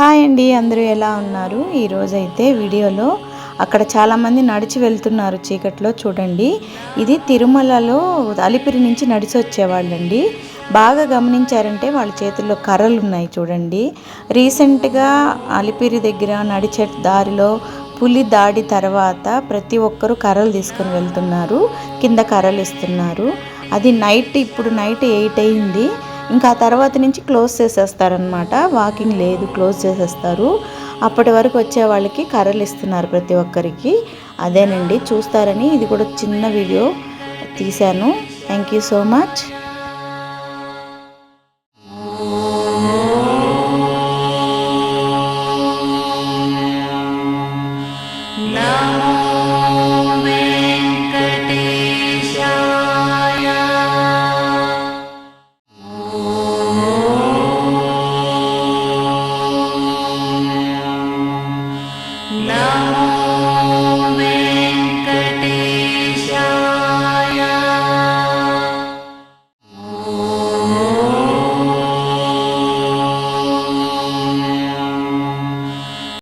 Hi అండి అందరూ ఎలా ఉన్నారు? ఈరోజైతే వీడియోలో అక్కడ చాలామంది నడిచి వెళ్తున్నారు చీకట్లో చూడండి. ఇది తిరుమలలో అలిపిరి నుంచి నడిచి వచ్చేవాళ్ళండి బాగా గమనించారంటే వాళ్ళ చేతుల్లో కర్రలు ఉన్నాయి చూడండి. రీసెంట్గా అలిపిరి దగ్గర నడిచే దారిలో పులి దాడి తర్వాత ప్రతి ఒక్కరూ కర్రలు తీసుకొని వెళ్తున్నారు. కింద కర్రలు ఇస్తున్నారు. అది నైట్ ఇప్పుడు నైట్ ఎయిట్ అయింది. ఇంకా ఆ తర్వాత నుంచి క్లోజ్ చేసేస్తారనమాట వాకింగ్ లేదు క్లోజ్ చేసేస్తారు. అప్పటి వరకు వచ్చే వాళ్ళకి కర్రలు ఇస్తున్నారు ప్రతి ఒక్కరికి. అదేనండి చూస్తారని ఇది కూడా చిన్న వీడియో తీశాను. Thank you so much. No.